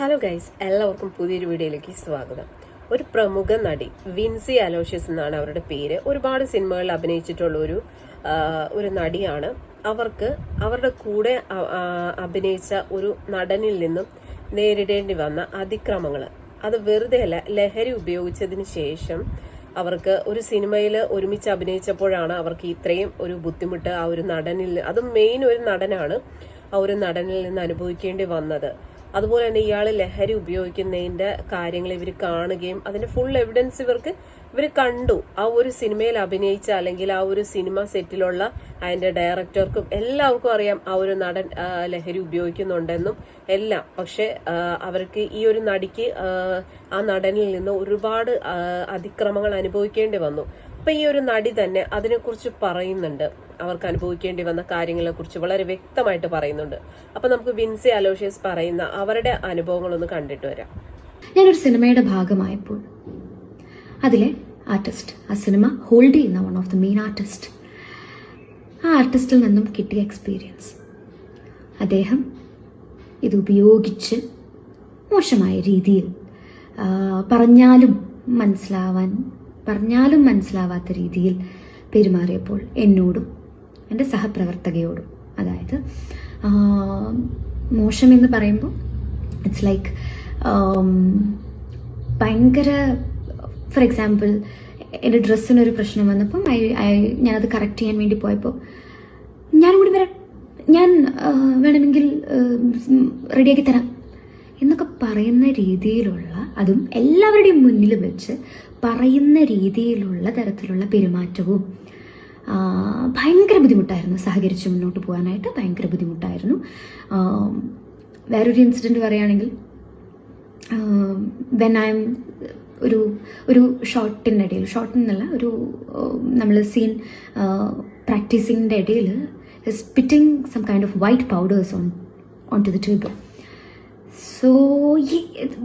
Hello guys എല്ലാവർക്കും പുതിയൊരു വീഡിയോയിലേക്ക് സ്വാഗതം. ഒരു പ്രമുഖ നടി വിൻസി അലോഷ്യസ് എന്നാണ് അവരുടെ പേര്. ഒരുപാട് സിനിമകളിൽ അഭിനയിച്ചിട്ടുള്ള ഒരു ഒരു നടിയാണ്. അവർക്ക് അവരുടെ കൂടെ അഭിനയിച്ച ഒരു നടനിൽ നിന്നും നേരിടേണ്ടി വന്ന അതിക്രമങ്ങൾ അത് വെറുതെ അല്ല ലഹരി ഉപയോഗിച്ചതിന് ശേഷം അവർക്ക് ഒരു സിനിമയിൽ ഒരുമിച്ച് അഭിനയിച്ചപ്പോഴാണ് അവർക്ക് ഇത്രയും ഒരു ബുദ്ധിമുട്ട് ആ ഒരു നടനിൽ അതും മെയിൻ ഒരു നടനാണ് ആ ഒരു നടനിൽ നിന്ന് അനുഭവിക്കേണ്ടി വന്നത്. അതുപോലെ തന്നെ ഇയാൾ ലഹരി ഉപയോഗിക്കുന്നതിന്റെ കാര്യങ്ങൾ ഇവർ കാണുകയും അതിന്റെ ഫുൾ എവിഡൻസ് ഇവർക്ക് ഇവർ കണ്ടു. ആ ഒരു സിനിമയിൽ അഭിനയിച്ച അല്ലെങ്കിൽ ആ ഒരു സിനിമ സെറ്റിലുള്ള അതിന്റെ ഡയറക്ടർക്കും എല്ലാവർക്കും അറിയാം ആ ഒരു നടൻ ലഹരി ഉപയോഗിക്കുന്നുണ്ടെന്നും എല്ലാം. പക്ഷെ അവർക്ക് ഈ ഒരു നടിക്ക് ആ, നടനിൽ നിന്ന് ഒരുപാട് അതിക്രമങ്ങൾ അനുഭവിക്കേണ്ടി വന്നു. അപ്പൊ ഈ ഒരു നടി തന്നെ അതിനെക്കുറിച്ച് പറയുന്നുണ്ട്. അവർക്ക് അനുഭവിക്കേണ്ടി വന്ന കാര്യങ്ങളെക്കുറിച്ച് വളരെ വ്യക്തമായിട്ട് പറയുന്നുണ്ട്. അപ്പൊ നമുക്ക് വിൻസി അലോഷ്യസ് പറയുന്ന അവരുടെ അനുഭവങ്ങളൊന്ന് കണ്ടിട്ട് വരാം. ഞാനൊരു സിനിമയുടെ ഭാഗമായപ്പോൾ അതിലെ ആർട്ടിസ്റ്റ് ആ സിനിമ ഹോൾഡ് ചെയ്യുന്ന one of the main artist ആ ആർട്ടിസ്റ്റിൽ നിന്നും കിട്ടിയ എക്സ്പീരിയൻസ് അദ്ദേഹം ഇത് ഉപയോഗിച്ച് മോശമായ രീതിയിൽ പറഞ്ഞാലും മനസ്സിലാവാൻ പറഞ്ഞാലും മനസ്സിലാവാത്ത രീതിയിൽ പെരുമാറിയപ്പോൾ എന്നോടും എന്റെ സഹപ്രവർത്തകയോടും അതായത് മോശം എന്ന് പറയുമ്പോൾ ഇറ്റ്സ് ലൈക്ക് ഭയങ്കര ഫോർ എക്സാമ്പിൾ എന്റെ ഡ്രസ്സിനൊരു പ്രശ്നം വന്നപ്പം ഐ ഐ ഞാനത് കറക്റ്റ് ചെയ്യാൻ വേണ്ടി പോയപ്പോൾ ഞാനും കൂടി വരാം. ഞാൻ വേണമെങ്കിൽ റെഡിയാക്കി തരാം എന്നൊക്കെ പറയുന്ന രീതിയിലുള്ള അതും എല്ലാവരുടെയും മുന്നിൽ വെച്ച് പറയുന്ന രീതിയിലുള്ള തരത്തിലുള്ള പെരുമാറ്റവും ഭയങ്കര ബുദ്ധിമുട്ടായിരുന്നു സഹകരിച്ച് മുന്നോട്ട് പോകാനായിട്ട്. ഭയങ്കര ബുദ്ധിമുട്ടായിരുന്നു. വേറൊരു ഇൻസിഡന്റ് പറയുകയാണെങ്കിൽ വെൻ ഐ എം ഒരു ഒരു ഷോട്ടിന്റെ ഇടയിൽ ഷോട്ടിന്നല്ല ഒരു നമ്മൾ സീൻ പ്രാക്ടീസിങ്ങിന്റെ ഇടയിൽ spitting some kind of white powders on on to the table so ഈ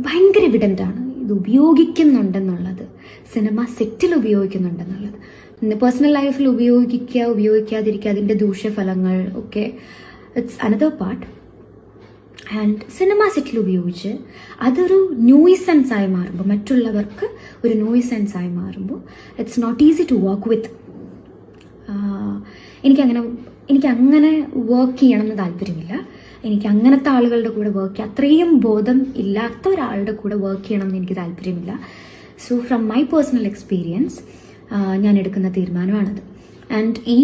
ഭയങ്കര ആണ്. ഇത് ഉപയോഗിക്കുന്നുണ്ടെന്നുള്ളത്. സിനിമ സെറ്റിൽ ഉപയോഗിക്കുന്നുണ്ടെന്നുള്ളത്. പേഴ്സണൽ ലൈഫിൽ ഉപയോഗിക്കുക ഉപയോഗിക്കാതിരിക്കുക അതിന്റെ ദൂഷ്യഫലങ്ങൾ ഒക്കെ it's another part and cinema സെറ്റിൽ ഉപയോഗിച്ച് അതൊരു നോയിസെൻസ് ആയി മാറുമ്പോൾ മറ്റുള്ളവർക്ക് ഒരു നോയിസെൻസ് ആയി മാറുമ്പോൾ it's not easy to work with എനിക്കങ്ങനെ എനിക്ക് അങ്ങനെ വർക്ക് ചെയ്യണമെന്ന് താല്പര്യമില്ല. എനിക്ക് അങ്ങനത്തെ ആളുകളുടെ കൂടെ വർക്ക് ചെയ്യാം അത്രയും ബോധം ഇല്ലാത്ത ഒരാളുടെ കൂടെ വർക്ക് ചെയ്യണം എന്ന് എനിക്ക് താല്പര്യമില്ല. So from my personal experience ഞാൻ എടുക്കുന്ന തീരുമാനമാണത്. ആൻഡ് ഈ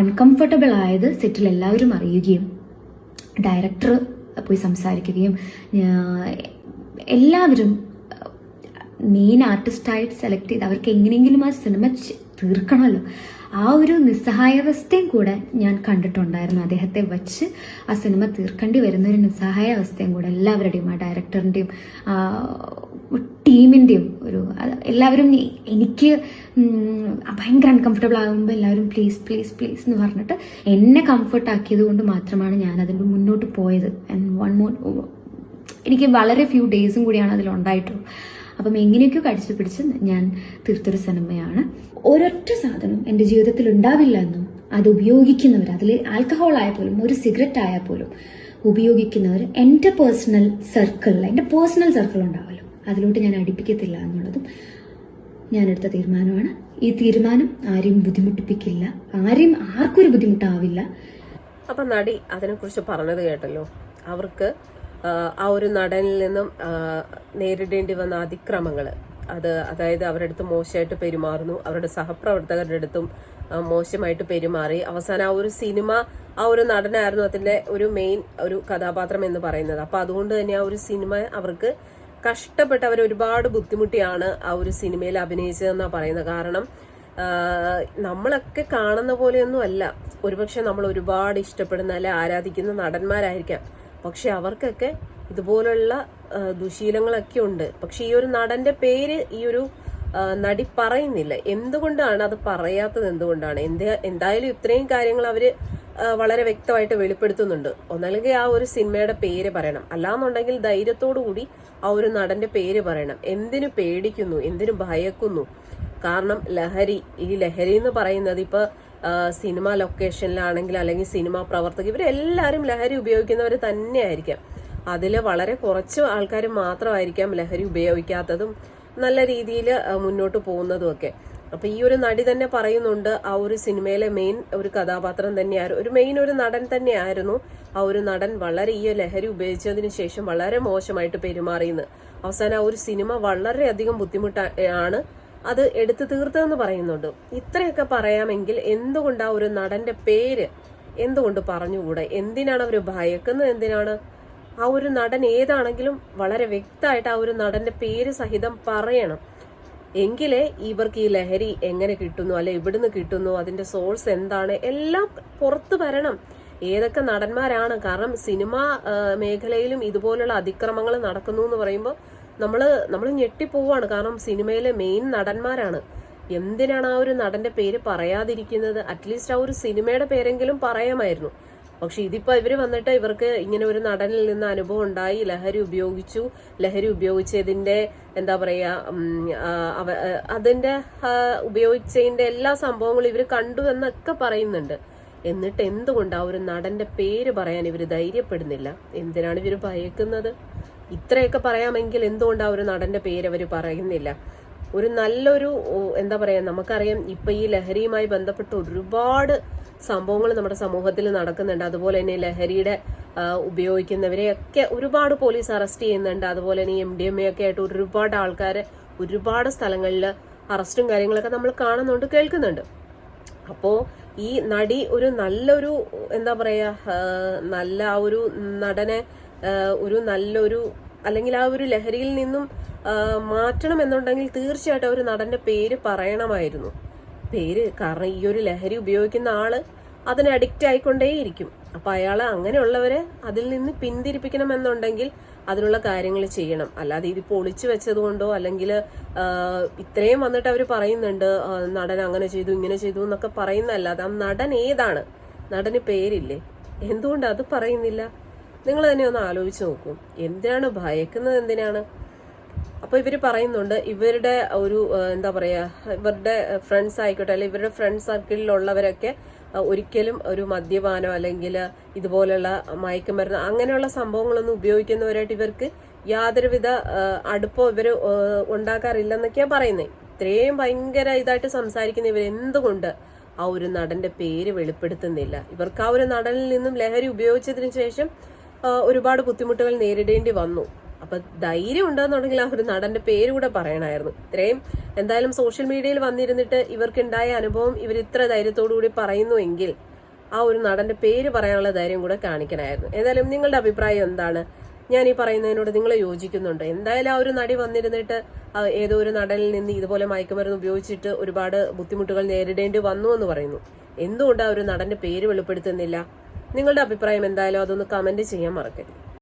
അൺകംഫർട്ടബിൾ ആയത് സെറ്റിൽ എല്ലാവരും അറിയുകയും ഡയറക്ടർ പോയി സംസാരിക്കുകയും എല്ലാവരും മെയിൻ ആർട്ടിസ്റ്റായിട്ട് സെലക്ട് ചെയ്ത് അവർക്ക് എങ്ങനെയെങ്കിലും ആ സിനിമ തീർക്കണമല്ലോ. ആ ഒരു നിസ്സഹായാവസ്ഥയും കൂടെ ഞാൻ കണ്ടിട്ടുണ്ടായിരുന്നു. അദ്ദേഹത്തെ വച്ച് ആ സിനിമ തീർക്കേണ്ടി വരുന്ന ഒരു നിസ്സഹായ അവസ്ഥയും കൂടെ എല്ലാവരുടെയും ആ ഡയറക്ടറിന്റെയും ടീമിന്റെയും ഒരു എല്ലാവരും എനിക്ക് ഭയങ്കര അൺകംഫർട്ടബിൾ ആകുമ്പോൾ എല്ലാവരും പ്ലീസ് പ്ലീസ് പ്ലീസ് എന്ന് പറഞ്ഞിട്ട് എന്നെ കംഫർട്ട് ആക്കിയത് കൊണ്ട് മാത്രമാണ് ഞാൻ അതിന് മുന്നോട്ട് പോയത്. ആൻഡ് വൺ മോർ എനിക്ക് വളരെ ഫ്യൂ ഡേയ്സും കൂടിയാണ് അതിലുണ്ടായിട്ടുള്ളൂ അപ്പം എങ്ങനെയൊക്കെയോ കടിച്ചു പിടിച്ച് ഞാൻ തീർത്തൊരു സിനിമയാണ്. ഒരൊറ്റ സാധനം എന്റെ ജീവിതത്തിൽ ഉണ്ടാവില്ല എന്നും അത് ഉപയോഗിക്കുന്നവർ അതിൽ ആൽക്കഹോൾ ആയാൽ പോലും ഒരു സിഗരറ്റ് ആയാൽ പോലും ഉപയോഗിക്കുന്നവർ എന്റെ പേഴ്സണൽ സർക്കിളിൽ എന്റെ പേഴ്സണൽ സർക്കിൾ ഉണ്ടാവുമല്ലോ അതിലോട്ട് ഞാൻ അടുപ്പിക്കത്തില്ല എന്നുള്ളതും ഞാനെടുത്ത തീരുമാനമാണ്. ഈ തീരുമാനം ആരെയും ബുദ്ധിമുട്ടിപ്പിക്കില്ല. ആരെയും ആർക്കും ഒരു ബുദ്ധിമുട്ടാവില്ല. അപ്പൊ നടി അതിനെക്കുറിച്ച് പറഞ്ഞത് കേട്ടല്ലോ. അവർക്ക് ആ, ഒരു നടനിൽ നിന്നും നേരിടേണ്ടി വന്ന അതിക്രമങ്ങൾ അത് അതായത് അവരുടെ അടുത്ത് മോശമായിട്ട് പെരുമാറുന്നു. അവരുടെ സഹപ്രവർത്തകരുടെ അടുത്തും മോശമായിട്ട് പെരുമാറി. അവസാനം ആ ഒരു സിനിമ ആ ഒരു നടനായിരുന്നു അതിന്റെ ഒരു മെയിൻ ഒരു കഥാപാത്രം എന്ന് പറയുന്നത്. അപ്പൊ അതുകൊണ്ട് തന്നെ ആ ഒരു സിനിമ അവർക്ക് കഷ്ടപ്പെട്ട് അവർ ഒരുപാട് ബുദ്ധിമുട്ടിയാണ് ആ ഒരു സിനിമയിൽ അഭിനയിച്ചതെന്നാണ് പറയുന്നത്. കാരണം നമ്മളൊക്കെ കാണുന്ന പോലെയൊന്നും അല്ല. ഒരുപക്ഷെ നമ്മൾ ഒരുപാട് ഇഷ്ടപ്പെടുന്ന അല്ലെ ആരാധിക്കുന്ന നടന്മാരായിരിക്കാം. പക്ഷെ അവർക്കൊക്കെ ഇതുപോലുള്ള ദുശീലങ്ങളൊക്കെ ഉണ്ട്. പക്ഷെ ഈ ഒരു നടന്റെ പേര് ഈ ഒരു നടി പറയുന്നില്ല. എന്തുകൊണ്ടാണ് അത് പറയാത്തത്? എന്തുകൊണ്ടാണ്? എന്ത് എന്തായാലും ഇത്രയും കാര്യങ്ങൾ അവർ വളരെ വ്യക്തമായിട്ട് വെളിപ്പെടുത്തുന്നുണ്ട്. ഒന്നല്ലെങ്കിൽ ആ ഒരു സിനിമയുടെ പേര് പറയണം. അല്ലാന്നുണ്ടെങ്കിൽ ധൈര്യത്തോടു കൂടി ആ ഒരു നടന്റെ പേര് പറയണം. എന്തിനു പേടിക്കുന്നു? എന്തിനു ഭയക്കുന്നു? കാരണം ലഹരി ഈ ലഹരി എന്ന് പറയുന്നത് ഇപ്പൊ സിനിമ ലൊക്കേഷനിലാണെങ്കിൽ അല്ലെങ്കിൽ സിനിമ പ്രവർത്തകർ ഇവരെല്ലാവരും ലഹരി ഉപയോഗിക്കുന്നവർ തന്നെയായിരിക്കാം. അതിൽ വളരെ കുറച്ച് ആൾക്കാർ മാത്രമായിരിക്കാം ലഹരി ഉപയോഗിക്കാത്തതും നല്ല രീതിയിൽ മുന്നോട്ട് പോകുന്നതും ഒക്കെ. അപ്പം ഈ ഒരു നടി തന്നെ പറയുന്നുണ്ട് ആ ഒരു സിനിമയിലെ മെയിൻ ഒരു കഥാപാത്രം തന്നെയായിരുന്നു ഒരു മെയിൻ ഒരു നടൻ തന്നെയായിരുന്നു ആ ഒരു നടൻ വളരെ ഈ ലഹരി ഉപയോഗിച്ചതിന് ശേഷം വളരെ മോശമായിട്ട് പെരുമാറിയെന്ന്. അവസാനം ആ ഒരു സിനിമ വളരെയധികം ബുദ്ധിമുട്ടാണ് അത് എടുത്തു തീർത്തതെന്ന് പറയുന്നുണ്ട്. ഇത്രയൊക്കെ പറയാമെങ്കിൽ എന്തുകൊണ്ട് ഒരു നടന്റെ പേര് എന്തുകൊണ്ട് പറഞ്ഞുകൂടെ? എന്തിനാണ് അവർ ഭയക്കുന്നത്? എന്തിനാണ്? ആ ഒരു നടൻ ഏതാണെങ്കിലും വളരെ വ്യക്തമായിട്ട് ആ ഒരു നടന്റെ പേര് സഹിതം പറയണം. എങ്കിലേ ഇവർക്ക് ഈ ലഹരി എങ്ങനെ കിട്ടുന്നു? അല്ലെ ഇവിടുന്ന് കിട്ടുന്നു? അതിന്റെ സോഴ്സ് എന്താണ്? എല്ലാം പുറത്തു വരണം. ഏതൊക്കെ നടന്മാരാണ്? കാരണം സിനിമാ മേഖലയിലും ഇതുപോലുള്ള അതിക്രമങ്ങൾ നടക്കുന്നു എന്ന് പറയുമ്പോൾ നമ്മൾ നമ്മൾ ഞെട്ടിപ്പോവാണ്. കാരണം സിനിമയിലെ മെയിൻ നടന്മാരാണ്. എന്തിനാണ് ആ ഒരു നടന്റെ പേര് പറയാതിരിക്കുന്നത്? അറ്റ്ലീസ്റ്റ് ആ ഒരു സിനിമയുടെ പേരെങ്കിലും പറയാമായിരുന്നു. പക്ഷെ ഇതിപ്പോ ഇവർ വന്നിട്ട് ഇവർക്ക് ഇങ്ങനെ ഒരു നടനിൽ നിന്ന് അനുഭവം ഉണ്ടായി. ലഹരി ഉപയോഗിച്ചു. ലഹരി ഉപയോഗിച്ചതിന്റെ എന്താ പറയാ അതിന്റെ ഉപയോഗിച്ചതിന്റെ എല്ലാ സംഭവങ്ങളും ഇവർ കണ്ടു എന്നൊക്കെ പറയുന്നുണ്ട്. എന്നിട്ട് എന്തുകൊണ്ട് ആ ഒരു നടന്റെ പേര് പറയാൻ ഇവർ ധൈര്യപ്പെടുന്നില്ല? എന്തിനാണ് ഇവർ ഭയക്കുന്നത്? ഇത്രയൊക്കെ പറയാമെങ്കിൽ എന്തുകൊണ്ട് ആ ഒരു നടന്റെ പേര് അവർ പറയുന്നില്ല? ഒരു നല്ലൊരു എന്താ പറയാ നമുക്കറിയാം ഇപ്പൊ ഈ ലഹരിയുമായി ബന്ധപ്പെട്ട് ഒരുപാട് സംഭവങ്ങൾ നമ്മുടെ സമൂഹത്തിൽ നടക്കുന്നുണ്ട്. അതുപോലെ തന്നെ ലഹരിയുടെ ഉപയോഗിക്കുന്നവരെയൊക്കെ ഒരുപാട് പോലീസ് അറസ്റ്റ് ചെയ്യുന്നുണ്ട്. അതുപോലെ തന്നെ എം ഡി എം എ ഒക്കെ ആയിട്ട് ഒരുപാട് ആൾക്കാരെ ഒരുപാട് സ്ഥലങ്ങളിൽ അറസ്റ്റും കാര്യങ്ങളൊക്കെ നമ്മൾ കാണുന്നുണ്ട് കേൾക്കുന്നുണ്ട്. അപ്പോ ഈ നടി ഒരു നല്ലൊരു എന്താ പറയാ നല്ല ആ ഒരു നടനെ ഒരു നല്ലൊരു അല്ലെങ്കിൽ ആ ഒരു ലഹരിയിൽ നിന്നും മാറ്റണം എന്നുണ്ടെങ്കിൽ തീർച്ചയായിട്ടും ഒരു നടന്റെ പേര് പറയണമായിരുന്നു. പേര് കാരണം ഈ ഒരു ലഹരി ഉപയോഗിക്കുന്ന ആൾ അതിന് അഡിക്റ്റ് ആയിക്കൊണ്ടേയിരിക്കും. അപ്പൊ അയാളെ അങ്ങനെയുള്ളവരെ അതിൽ നിന്ന് പിന്തിരിപ്പിക്കണം എന്നുണ്ടെങ്കിൽ അതിനുള്ള കാര്യങ്ങൾ ചെയ്യണം. അല്ലാതെ ഇത് പൊളിച്ചു വെച്ചത് കൊണ്ടോ അല്ലെങ്കിൽ ഇത്രയും വന്നിട്ട് അവർ പറയുന്നുണ്ട് നടൻ അങ്ങനെ ചെയ്തു ഇങ്ങനെ ചെയ്തു എന്നൊക്കെ പറയുന്നതല്ലാതെ ആ നടൻ ഏതാണ്? നടന് പേരില്ലേ? എന്തുകൊണ്ട് അത് പറയുന്നില്ല? നിങ്ങൾ തന്നെ ഒന്ന് ആലോചിച്ച് നോക്കൂ. എന്തിനാണ് ഭയക്കുന്നത് എന്തിനാണ്? അപ്പോൾ ഇവർ പറയുന്നുണ്ട് ഇവരുടെ ഒരു എന്താ പറയാ ഇവരുടെ ഫ്രണ്ട്സ് ആയിക്കോട്ടെ അല്ലെങ്കിൽ ഇവരുടെ ഫ്രണ്ട് സർക്കിളിലുള്ളവരൊക്കെ ഒരിക്കലും ഒരു മദ്യപാനോ അല്ലെങ്കിൽ ഇതുപോലെയുള്ള മയക്കുമരുന്ന് അങ്ങനെയുള്ള സംഭവങ്ങളൊന്നും ഉപയോഗിക്കുന്നവരായിട്ട് ഇവർക്ക് യാതൊരുവിധ അടുപ്പോ ഇവർ ഉണ്ടാക്കാറില്ലെന്നൊക്കെയാ പറയുന്നത് ഇത്രയും ഭയങ്കര ഇതായിട്ട് സംസാരിക്കുന്ന ഇവർ എന്തുകൊണ്ട് ആ ഒരു നടന്റെ പേര് വെളിപ്പെടുത്തുന്നില്ല? ഇവർക്ക് ആ ഒരു നടനിൽ നിന്നും ലഹരി ഉപയോഗിച്ചതിന് ശേഷം ഒരുപാട് ബുദ്ധിമുട്ടുകൾ നേരിടേണ്ടി വന്നു. അപ്പൊ ധൈര്യം ഉണ്ടെന്നുണ്ടെങ്കിൽ ആ ഒരു നടന്റെ പേര് കൂടെ പറയണായിരുന്നു. ഇത്രയും എന്തായാലും സോഷ്യൽ മീഡിയയിൽ വന്നിരുന്നിട്ട് ഇവർക്കുണ്ടായ അനുഭവം ഇവർ ഇത്ര ധൈര്യത്തോടു കൂടി പറയുന്നുവെങ്കിൽ ആ ഒരു നടന്റെ പേര് പറയാനുള്ള ധൈര്യം കൂടെ കാണിക്കണമായിരുന്നു ഏതായാലും നിങ്ങളുടെ അഭിപ്രായം എന്താണ്? ഞാൻ ഈ പറയുന്നതിനോട് നിങ്ങൾ യോജിക്കുന്നുണ്ട്? എന്തായാലും ആ ഒരു നടി വന്നിരുന്നിട്ട് ഏതോ ഒരു നടനിൽ നിന്ന് ഇതുപോലെ മയക്കുമരുന്ന് ഉപയോഗിച്ചിട്ട് ഒരുപാട് ബുദ്ധിമുട്ടുകൾ നേരിടേണ്ടി വന്നു എന്ന് പറയുന്നു. എന്തുകൊണ്ട് ആ ഒരു നടന്റെ പേര് വെളിപ്പെടുത്തുന്നില്ല? നിങ്ങളുടെ അഭിപ്രായം എന്തായാലും അതൊന്ന് കമന്റ് ചെയ്യാൻ മറക്കരുത്.